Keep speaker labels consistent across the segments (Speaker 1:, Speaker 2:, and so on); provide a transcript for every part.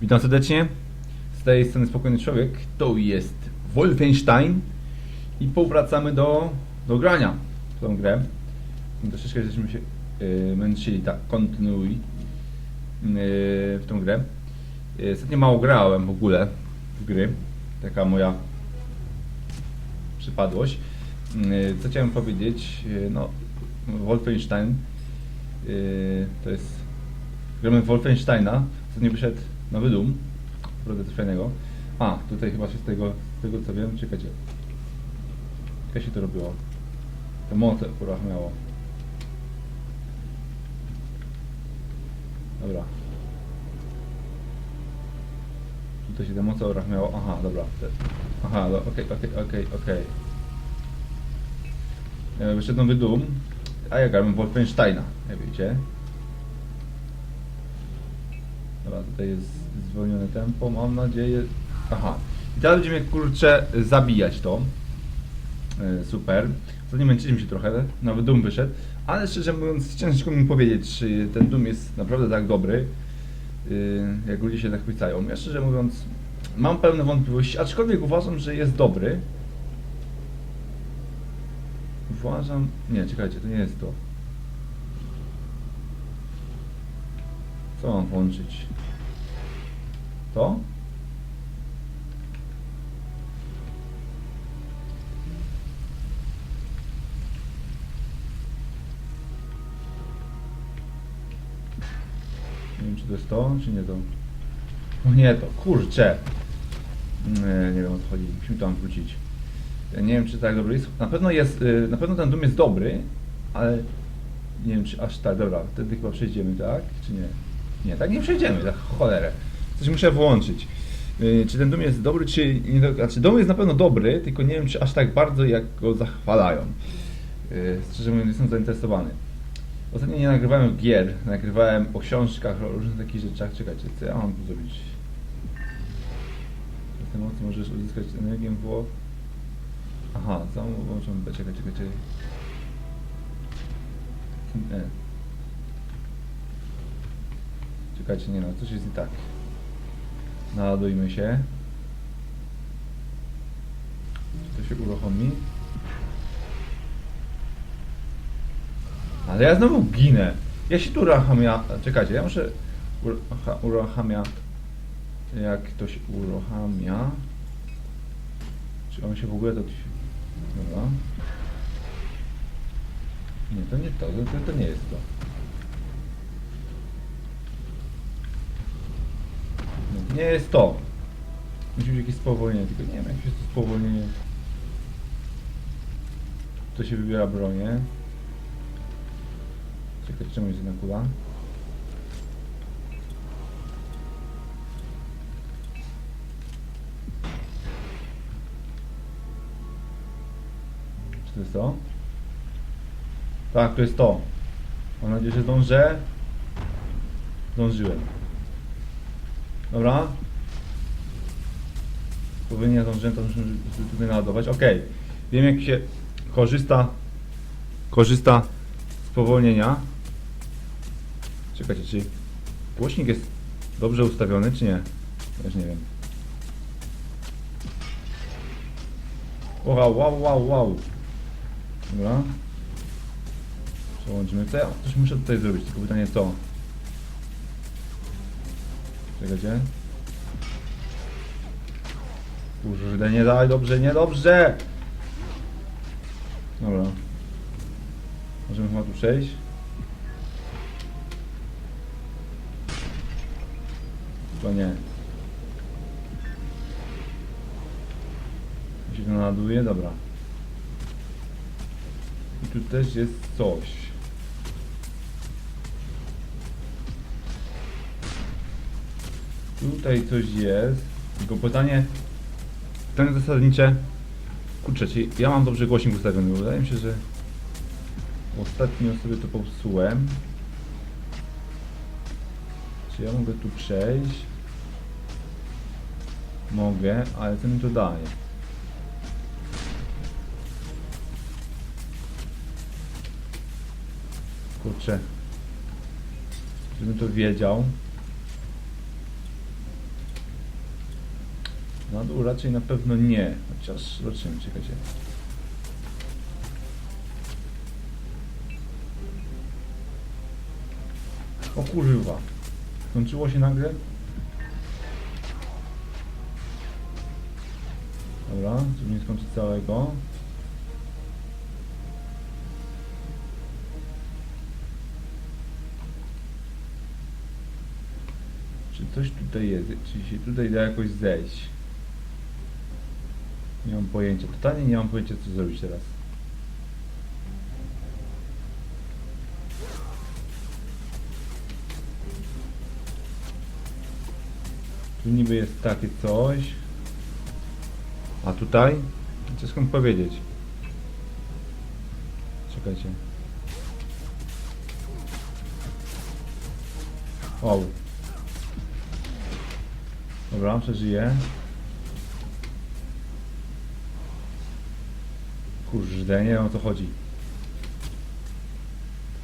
Speaker 1: Witam serdecznie. Z tej strony Spokojny Człowiek. To jest Wolfenstein. I powracamy do, do grania w tą grę. Troszeczkę żeśmy się yy, męczyli, tak, kontynuuj yy, w tą grę. Yy, Ostatnio mało grałem w ogóle w gry. Taka moja przypadłość. Yy, Co chciałem powiedzieć? Yy, No, Wolfenstein yy, to jest. Gramy Wolfensteina. Ostatnio wyszedł nowy Doom. Naprawdę coś fajnego. A, tutaj chyba się z tego, tego co wiem, czekajcie. Jak się to robiło? Te moce uruchamiało. Dobra. Tutaj się te moce uruchamiało. Aha, dobra. Aha, okej, okej, okej, okej. E, Wyszedł nowy Doom, a ja grałem Wolfensteina, jak wiecie. Dobra, tutaj jest zwolnione tempo, mam nadzieję. Aha. I teraz będziemy kurczę zabijać to. E, Super. Ostatnio męczyliśmy się trochę, nowy Doom wyszedł, ale szczerze mówiąc ciężko mi powiedzieć, czy ten Doom jest naprawdę tak dobry, y, jak ludzie się zachwycają. Ja szczerze mówiąc mam pewne wątpliwości, aczkolwiek uważam, że jest dobry. Uważam... Nie, czekajcie, to nie jest to. Co mam włączyć? To? Nie wiem, czy to jest to, czy nie to. O nie to, kurczę. Nie, nie wiem o co chodzi, musimy tam wrócić. Ja nie wiem, czy tak dobry jest. Na pewno jest, y, na pewno ten dom jest dobry, ale nie wiem, czy aż tak, dobra, wtedy chyba przejdziemy, tak? Czy nie? Nie, tak nie przejdziemy, tak cholerę. Coś muszę włączyć. Y, Czy ten dom jest dobry, czy nie do... Znaczy, dom jest na pewno dobry, tylko nie wiem, czy aż tak bardzo, jak go zachwalają. Y, Szczerze mówiąc, jestem zainteresowany. Ostatnio nie nagrywałem gier, nagrywałem o książkach, o różnych takich rzeczach. Czekajcie, co ja mam tu zrobić? Z mocy możesz uzyskać energię w... Aha, mam włączam? Czekaj, czekaj, czekaj. Nie. Czekajcie, nie no, coś jest nie tak. Naładujmy się. Czy to się uruchomi? Ale ja znowu ginę. Ja się tu uruchamia... Czekajcie, ja muszę... urucha- Uruchamia... Jak to się uruchamia... Czy on się w ogóle to... Dobra. Nie, to nie to, to, to nie jest to. Nie jest to. Musi być jakieś spowolnienie, tylko nie wiem, jak jest to spowolnienie. To się wybiera bronię. Czekaj, czemu jest jedna kula? Czy to jest to? Tak, to jest to. Mam nadzieję, że zdążę. Zdążyłem. Dobra. Powinien to muszę tutaj naładować. Ok. Wiem jak się korzysta korzysta z powolnienia. Czekajcie, czy głośnik jest dobrze ustawiony, czy nie? Też nie wiem. Wow, wow, wow, wow. Dobra. Przełączymy. Co ja coś muszę tutaj zrobić, tylko pytanie co? Czekajcie. Kurde, nie daj, dobrze, nie dobrze! Dobra. Możemy chyba tu przejść. To nie. Się to naładuje, dobra. I tu też jest coś. Tutaj coś jest. Tylko pytanie. Pytanie zasadnicze. Kurczę, czy ja mam dobrze głośnik ustawiony? Wydaje mi się, że ostatnio sobie to popsułem. Czy ja mogę tu przejść? Mogę, ale co mi to daje? Kurczę. Żebym to wiedział. Na dół raczej na pewno nie. Chociaż zobaczymy, czekajcie. O kurwa. Skończyło się nagle? Dobra, żeby nie skończyć całego. Czy coś tutaj jest? Czy się tutaj da jakoś zejść? Nie mam pojęcia. Totalnie nie mam pojęcia co zrobić teraz. Tu niby jest takie coś. A tutaj? Co skąd powiedzieć? Czekajcie. O. Dobra, przeżyję. Kurde, nie wiem o co chodzi.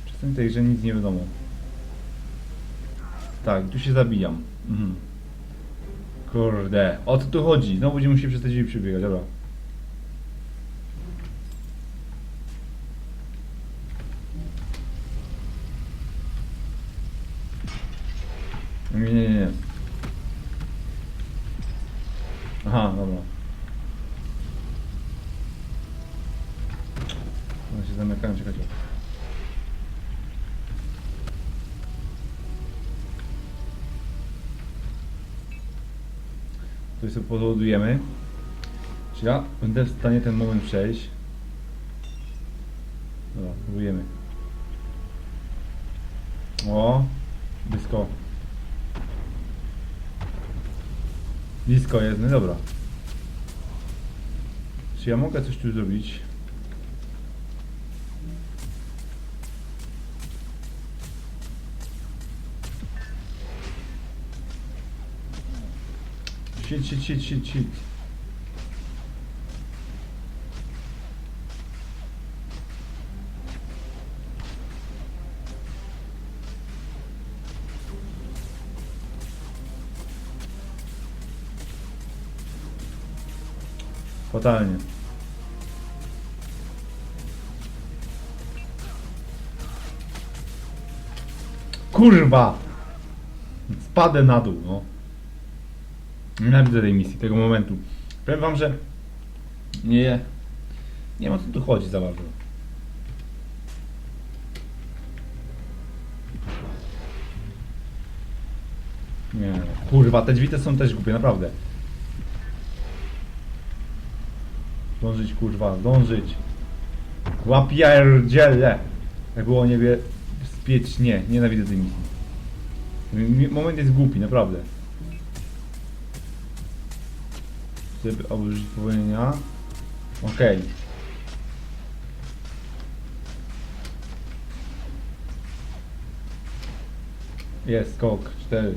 Speaker 1: Czasem w tej grze nic nie wiadomo. Tak, tu się zabijam. Mhm. Kurde, o co tu chodzi? Znowu będziemy musieli przez te drzwi przebiegać, dobra. Nie, nie, nie. Aha, dobra. Się zamykają, czekajcie. To sobie podładujemy. Czy ja będę w stanie ten moment przejść? Dobra, próbujemy. O, blisko. Blisko jest, no dobra. Czy ja mogę coś tu zrobić? Shit, shit, shit, shit, shit. Fatalnie. Kurwa! Spadę na dół, no. Nienawidzę tej misji, tego momentu. Powiem wam, że nie, nie ma co tu chodzi za bardzo. Nie, kurwa, te drzwi te są też głupie, naprawdę. Dążyć, kurwa, dążyć. Łapierdziele. Jak było niebie spieć, nie, nienawidzę tej misji. Mi- Moment jest głupi, naprawdę. Użyć powolnienia. Okej. Jest skok, 4.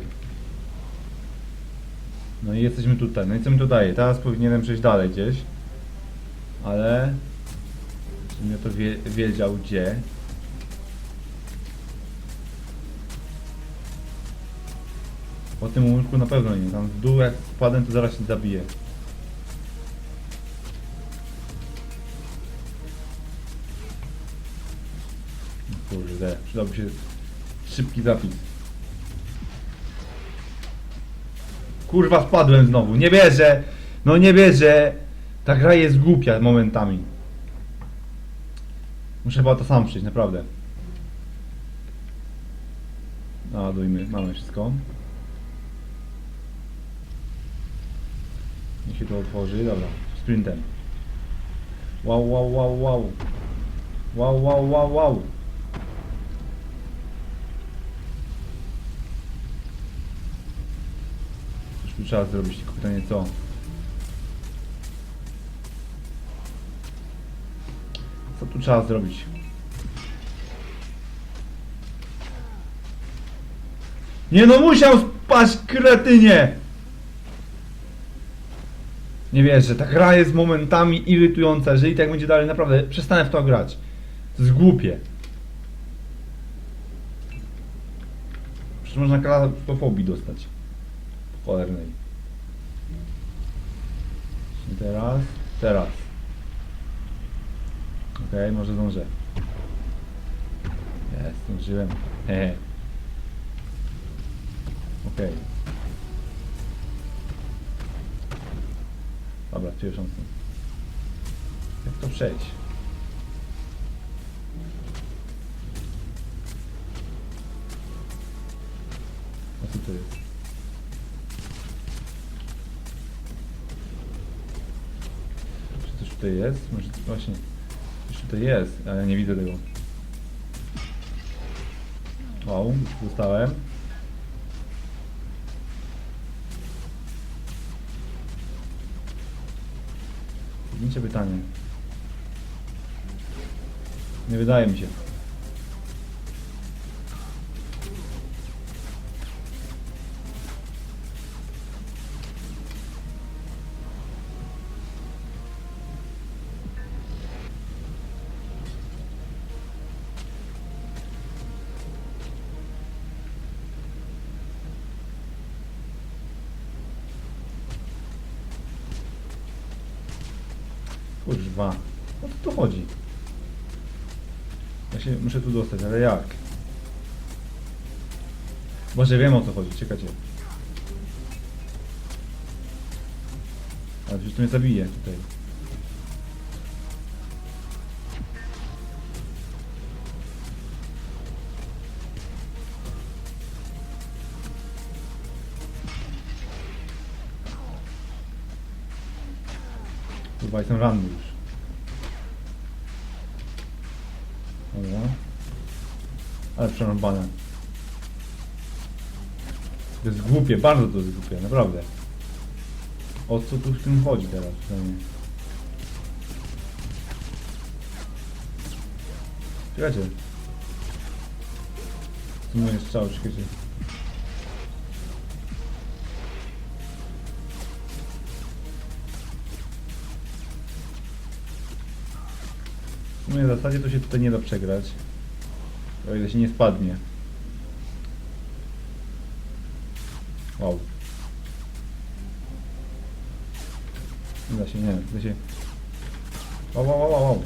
Speaker 1: No i jesteśmy tutaj. No i co mi to daje? Teraz powinienem przejść dalej gdzieś. Ale... Żebym ja to wie, wiedział gdzie. Po tym łóżku na pewno nie. Tam w dół jak spadłem to zaraz się zabiję. Przydałby się szybki zapis. Kurwa, wpadłem znowu. Nie wierzę. No nie wierzę. Ta gra jest głupia momentami. Muszę chyba to sam przejść, naprawdę. Naładujmy, mamy wszystko. Niech się to otworzy, dobra. Sprintem. Wow, wow, wow, wow. Wow, wow, wow, wow. Coś tu trzeba zrobić, tylko pytanie co? Co tu trzeba zrobić? Nie no musiał spaść kretynie! Nie wierzę, ta gra jest momentami irytująca. Jeżeli tak będzie dalej, naprawdę przestanę w to grać. To jest głupie. Przecież można klaustrofobii dostać. Teraz, teraz. Okej, może zdążę. Jest, zdążyłem. Hehe. Okej. Dobra, pierwszą. Jak to przejść? A co to jest? Tutaj jest? Może właśnie coś tutaj jest, ale nie widzę tego. Wow, dostałem. Zdjęcie pytanie. Nie wydaje mi się. Kurwa. O co tu chodzi? Ja się muszę tu dostać, ale jak? Może wiem o co chodzi, czekajcie. Ale przecież to mnie zabije tutaj. Kurwa, jestem ranny już. Dobra. Ale przerąbane. To jest głupie, bardzo to jest głupie, naprawdę. O co tu w tym chodzi teraz przynajmniej? Czekajcie. Tu moje strzały, czekajcie. Sumie zasadzie to się tutaj nie da przegrać. O ile się nie spadnie. Wow. Nie da się, nie, da się. Wow, wow, wow, wow.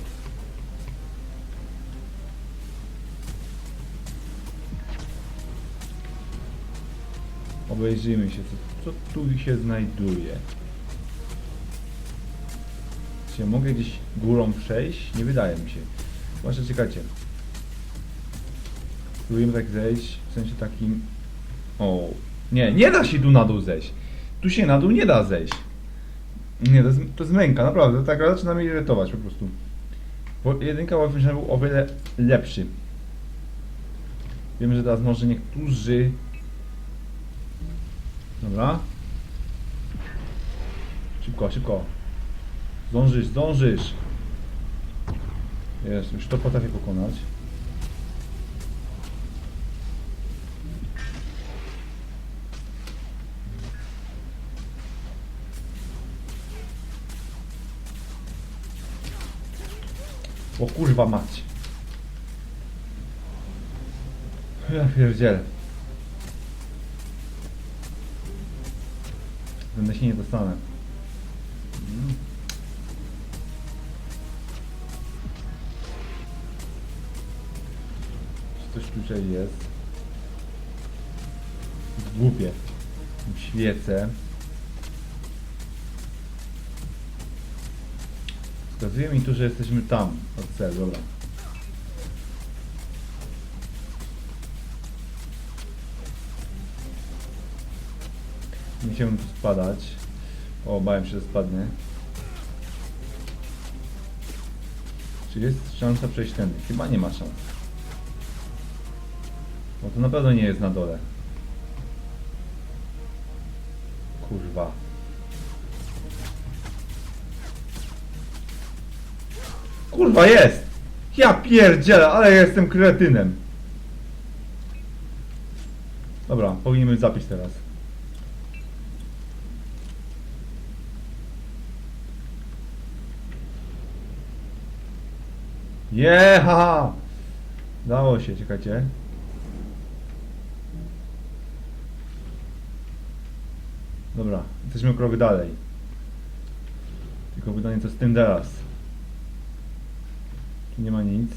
Speaker 1: Obejrzyjmy się, co, co tu się znajduje. Czy mogę gdzieś górą przejść? Nie wydaje mi się. Zwłaszcza czekajcie. Spróbujemy tak zejść, w sensie takim... O, nie, nie da się tu na dół zejść. Tu się na dół nie da zejść. Nie, to jest, to jest męka, naprawdę. Tak zaczyna mnie irytować po prostu. Bo jedynka Wolfenstein był o wiele lepszy. Wiem, że teraz może niektórzy... Dobra. Szybko, szybko. Zdążysz, zdążysz. Jest, już to potrafię pokonać. O kurwa mać. Ja pierdzielę. Będę się nie dostanę. Tutaj jest? Głupie. Świecę. Wskazuje mi tu, że jesteśmy tam. Od cel, dobra. Nie tu spadać. O, bałem się, że spadnę. Czy jest szansa przejść tędy? Chyba nie ma szans. To na pewno nie jest na dole. Kurwa. Kurwa jest! Ja pierdzielę, ale jestem kretynem. Dobra, powinienem zapis teraz. Jeha! Dało się, czekajcie. Dobra, jesteśmy krok dalej. Tylko pytanie co z tym teraz? Tu nie ma nic.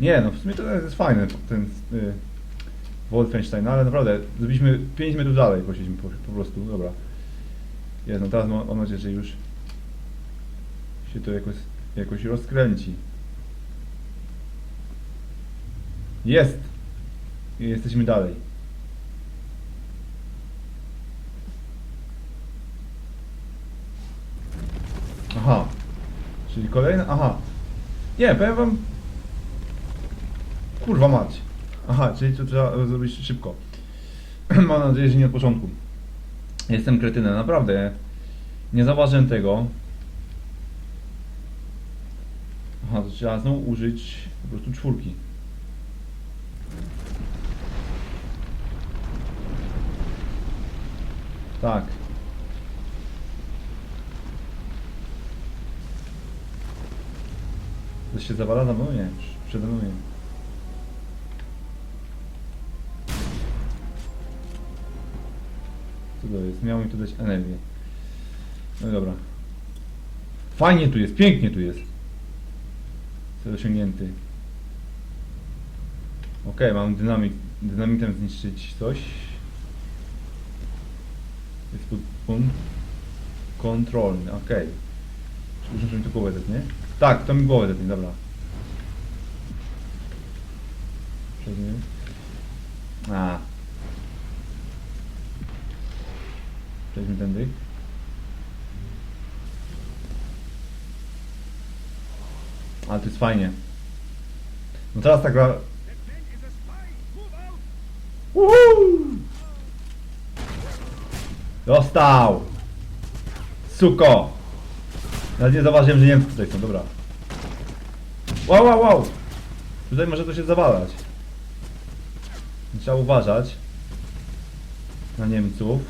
Speaker 1: Nie, no w sumie to jest fajne, ten y, Wolfenstein, no ale naprawdę, zrobiliśmy 5 metrów dalej, poszliśmy po, po prostu, dobra. Jest, no teraz mam, mam nadzieję, że już się to jakoś, jakoś rozkręci. Jest! I jesteśmy dalej. Aha. Czyli kolejna. Aha. Nie, powiem wam. Kurwa mać. Aha, czyli to trzeba zrobić szybko. Mam nadzieję, że nie od początku. Jestem kretynem, naprawdę. Nie zauważyłem tego. Aha, to trzeba znowu użyć po prostu czwórki. Tak. To się zawala za mną? Nie, przede mną nie. Co to jest? Miało mi tu dać energię. No dobra. Fajnie tu jest, pięknie tu jest. Cel osiągnięty. Okej, mam dynamit. Dynamitem zniszczyć coś. Jest tu punkt kontrolny, okej. Czy muszę mi tu głowę zetnie? Tak, to mi głowę zetnie, dobra. Przejdźmy. A. Przejdźmy tędy. Ale to jest fajnie. No teraz tak gra... Dostał! Suko! Nawet nie zauważyłem, że Niemcy tutaj są, dobra. Wow, wow, wow! Tutaj może to się zawalać. Trzeba uważać na Niemców.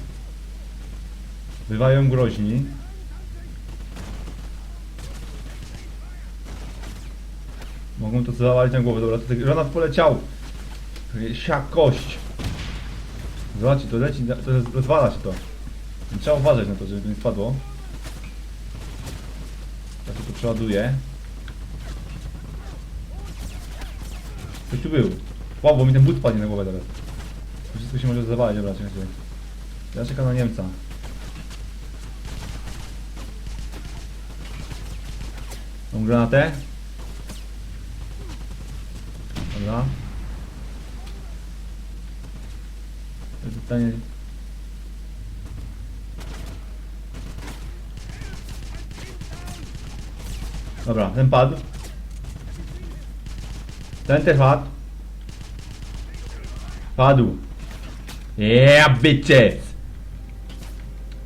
Speaker 1: Bywają groźni. Mogą to zawalić na głowę. Dobra, tutaj granat poleciał. Sia kość. Zobaczcie, to leci, to rozwala się to. Trzeba uważać na to, żeby to nie spadło. Przeładuję. Ktoś tu był. Wow, bo mi ten but padnie na głowę teraz. Wszystko się może zawalić, dobra, czekajcie. Ja czekam na Niemca. Mam granatę. Dobra. Pytanie... Dobra, ten padł. Ten też padł. Padł. Yeah, bitches!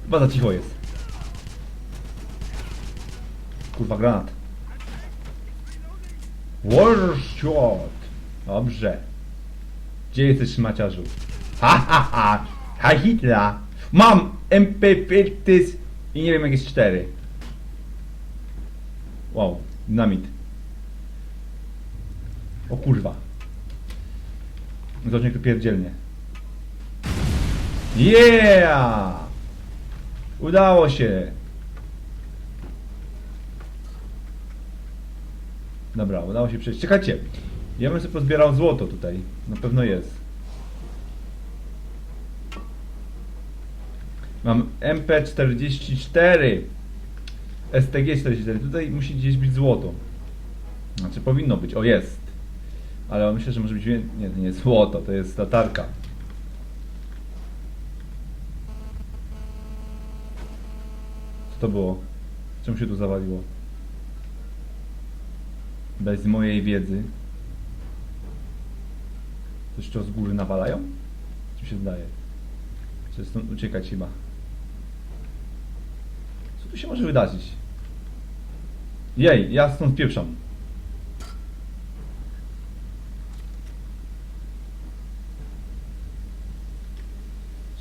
Speaker 1: Chyba za cicho jest. Kurwa, granat. Warshot! Dobrze. Gdzie jesteś, szmaciarzu? Ha, ha, ha! Ha, Hitler! Mam MP50 i nie wiem, jak jest 4. Wow, dynamit. O kurwa. Zobacz, jak to pierdzielnie. Yeah! Udało się! Dobra, udało się przejść. Czekajcie, ja bym sobie pozbierał złoto tutaj. Na pewno jest. Mam MP44. STG44. Tutaj musi gdzieś być złoto. Znaczy powinno być. O, jest. Ale myślę, że może być. Nie, to nie jest złoto, to jest latarka. Co to było? Czemu się tu zawaliło? Bez mojej wiedzy. Coś to z góry nawalają? Mi się zdaje? Chcę stąd uciekać chyba. Tu się może wydarzyć? Jej, ja stąd pieprzam.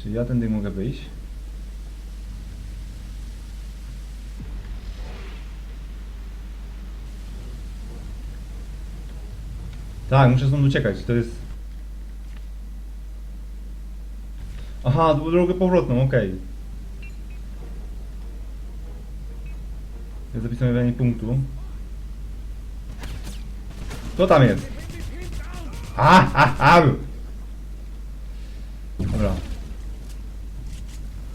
Speaker 1: Czy ja tędy mogę wyjść? Tak, muszę stąd uciekać, to jest... Aha, drogę powrotną, okej. Jest zapisane punktu. Co tam jest? Ha, ha, ha! Dobra.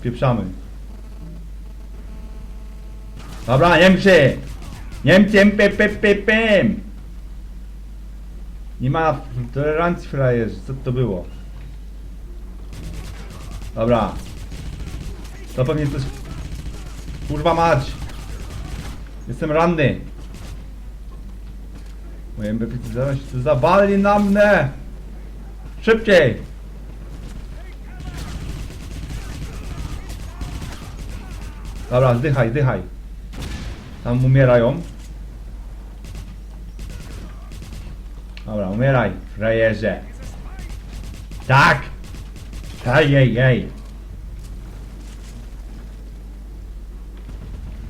Speaker 1: Pieprzamy. Dobra, Niemcy! Niemcy, pe, pe, pe, pem! Nie ma tolerancji, frajerzy. Co to było? Dobra. To pewnie coś... Kurwa mać! Jestem ranny! Moje MBPC zaraz się zawali na mnie! Szybciej! Dobra, zdychaj, zdychaj. Tam umierają. Dobra, umieraj, frajerze. Tak! Hej, jej, jej.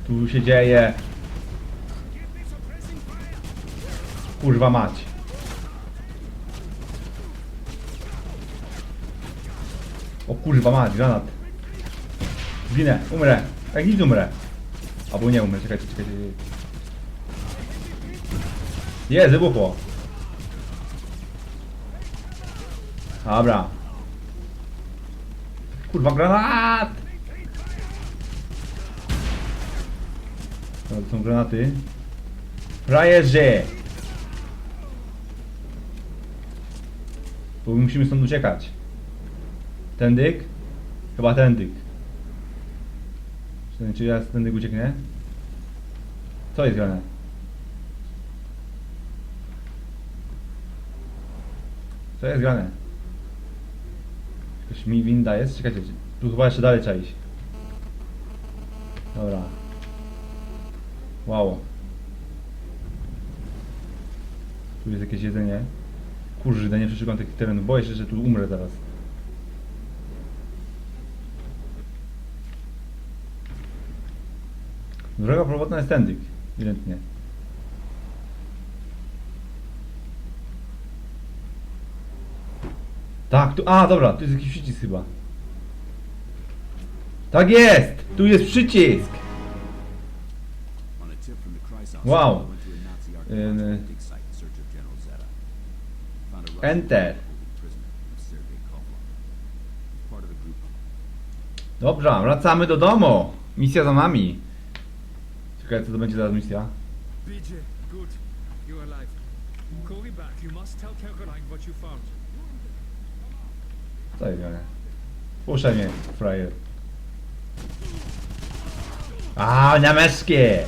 Speaker 1: Tu się dzieje. Kurwa mać. O kurwa mać, granat. Zginę, umrę. Jak nic umrę. Albo nie umrę, czekajcie, czekajcie. Jest, wybuchło. Dobra. Kurwa, granat! To są granaty. Frajerzy! Bo musimy stąd uciekać. Tędyk? Chyba tędyk. Czy- Czy ja z tędyk ucieknę? Co jest grane? Co jest grane? Jakaś mi winda jest? Czekajcie, tu chyba jeszcze dalej trzeba iść. Dobra. Wow. Tu jest jakieś jedzenie. Kurde, nie przeszukam tych terenów. Boję się, że tu umrę zaraz. Droga prowadzona jest tędy. Ewidentnie. Tak, tu. A, dobra, tu jest jakiś przycisk chyba. Tak jest! Tu jest przycisk! Wow.
Speaker 2: I group
Speaker 1: Dobra, wracamy do domu. Misja za nami. Ciekawe co to będzie za misja.
Speaker 3: BJ, good. You're alive. Call me back. You must tell Kerkerein what you found.
Speaker 1: Co jest grane? Puszczaj mnie, frajer. A, niameskie!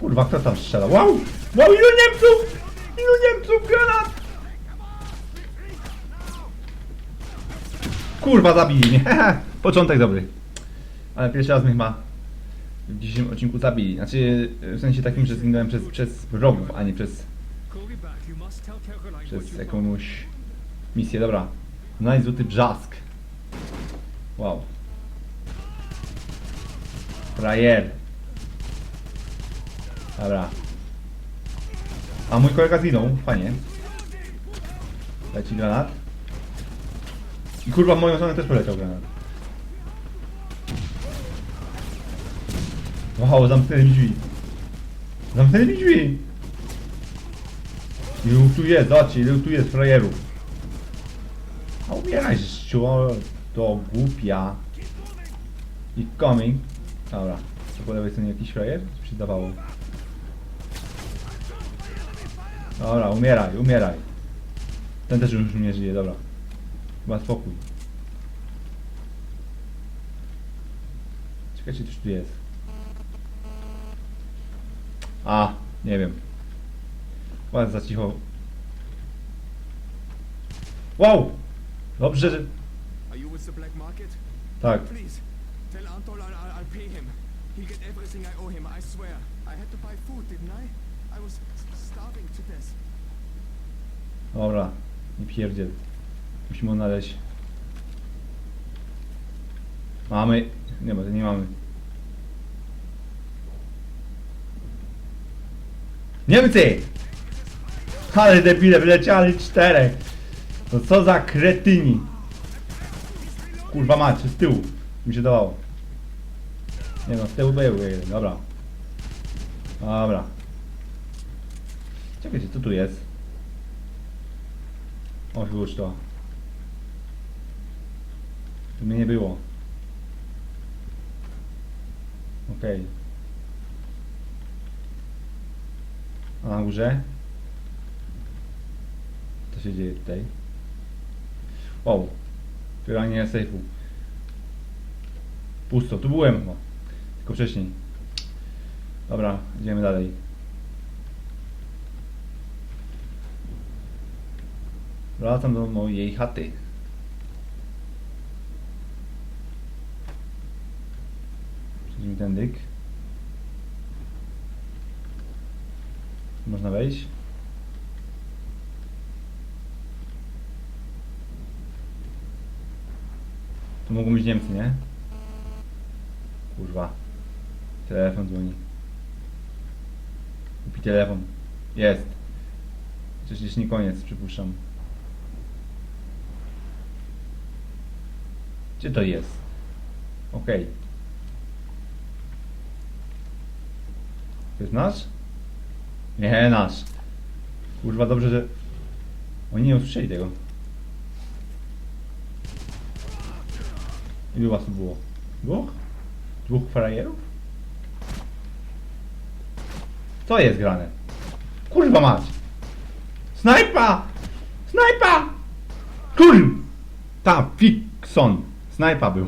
Speaker 1: Kurwa, kto tam strzela? Wow! Wow, ilu Niemców! Ilu Niemców, granat! Kurwa, zabili mnie. Początek dobry. Ale pierwszy raz mnie chyba w dzisiejszym odcinku zabili. Znaczy, w sensie takim, że zginąłem przez, przez wrogów, a nie przez przez jakąś misję, dobra. Znajdź brzask. Wow. Frajer. Dobra. A mój kolega zginął, fajnie. Leci granat. I kurwa w moją stronę też poleciał granat. Wow, zamknęli mi drzwi. Zamknęli mi drzwi. Ilu tu jest, zobaczcie, ilu tu jest frajerów. A umieraj, to głupia. I coming. Dobra, to po lewej stronie jakiś frajer? Co się zdawało? Dobra, umieraj, umieraj. Ten też już nie żyje, dobra. Chyba spokój. Czekajcie, coś tu jest. A, nie wiem. Chyba za cicho. Wow! Dobrze, że...
Speaker 4: Are you with the black market?
Speaker 1: Tak.
Speaker 4: Please, tell Antol I'll, I'll pay him. He'll get everything I owe him, I swear. I had to buy food, didn't I?
Speaker 1: Dobra, nie pierdziel. Musimy odnaleźć. Mamy. Nie ma, nie mamy. Niemcy! Ale debile, wleciali czterech. To co za kretyni. Kurwa macie, z tyłu. Mi się dawało. Nie no, z tyłu był dobra. Dobra. Czekajcie, co tu jest? O, już to. Tu mnie nie było. Okej. A na górze? Co się dzieje tutaj? Wow. Otwieranie sejfu. Pusto, tu byłem chyba. Tylko wcześniej. Dobra, idziemy dalej. Wracam do mojej chaty. Przejdźmy ten dyk. Można wejść? Tu mogą być Niemcy, nie? Kurwa. Telefon dzwoni. Kupi telefon. Jest. Przecież nie koniec, przypuszczam. Gdzie to jest? Okej. To jest nasz? Nie, nasz. Kurwa, dobrze, że... Oni nie usłyszeli tego. Ilu was tu było? Dwóch? Dwóch frajerów? Co jest grane? Kurwa mać! Snajpa! Snajpa! Kur... Tam, Fikson. Snajpa był.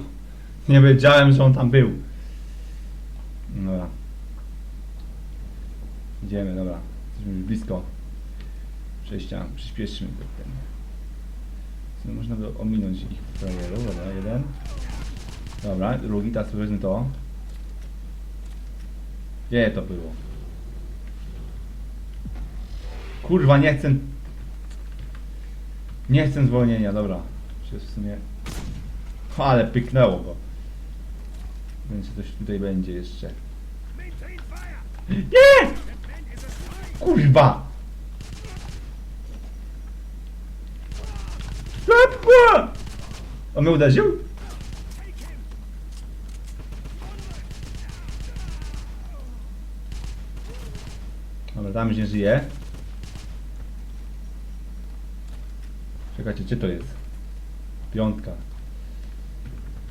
Speaker 1: Nie wiedziałem, że on tam był. Dobra. Idziemy, dobra. Jesteśmy już blisko przejścia. Przyspieszymy to ten. No, można by ominąć ich frajerów. Dobra, jeden. Dobra, drugi, teraz wezmę to. Gdzie to było? Kurwa, nie chcę... Nie chcę zwolnienia, dobra. Przecież w sumie... Ale pyknęło go. Więc coś tutaj będzie jeszcze. Nie! Kurwa! Szybko! On mnie uderzył? Dobra, tam nie żyje. Czekajcie, gdzie to jest? Piątka.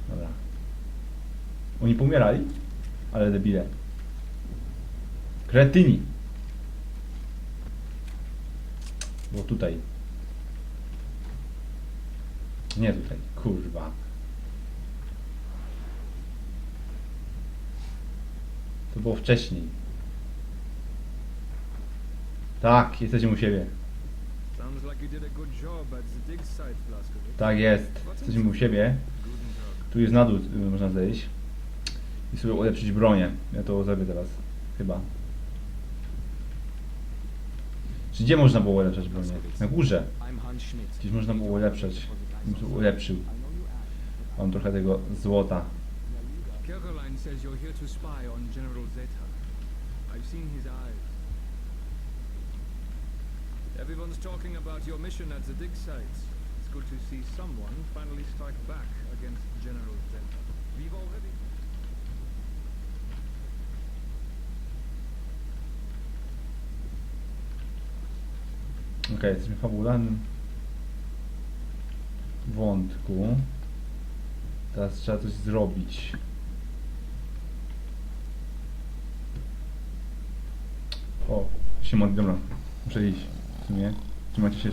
Speaker 1: Dobra. Oni pomierali? Ale debile. Kretyni. Było tutaj. Nie tutaj. Kurwa. To było wcześniej. Tak, jesteśmy u siebie. Tak jest. Jesteśmy u siebie. Tu jest na dół, można zejść. I sobie ulepszyć bronię. Ja to zrobię teraz. Chyba. Czy gdzie można było ulepszać bronię? Na górze. Gdzieś można było ulepszać. To ulepszył. Mam trochę tego złota.
Speaker 3: Kerkeline says you're here to spy on General Zeta. I've seen his eyes. Everyone's talking about your mission at the dig sites. It's good to see someone finally strike back against General Zeta. We've already...
Speaker 1: Okej, jesteśmy w fabularnym wątku. Teraz trzeba coś zrobić. O, się modli, dobra. Muszę iść. W sumie. Trzymajcie się.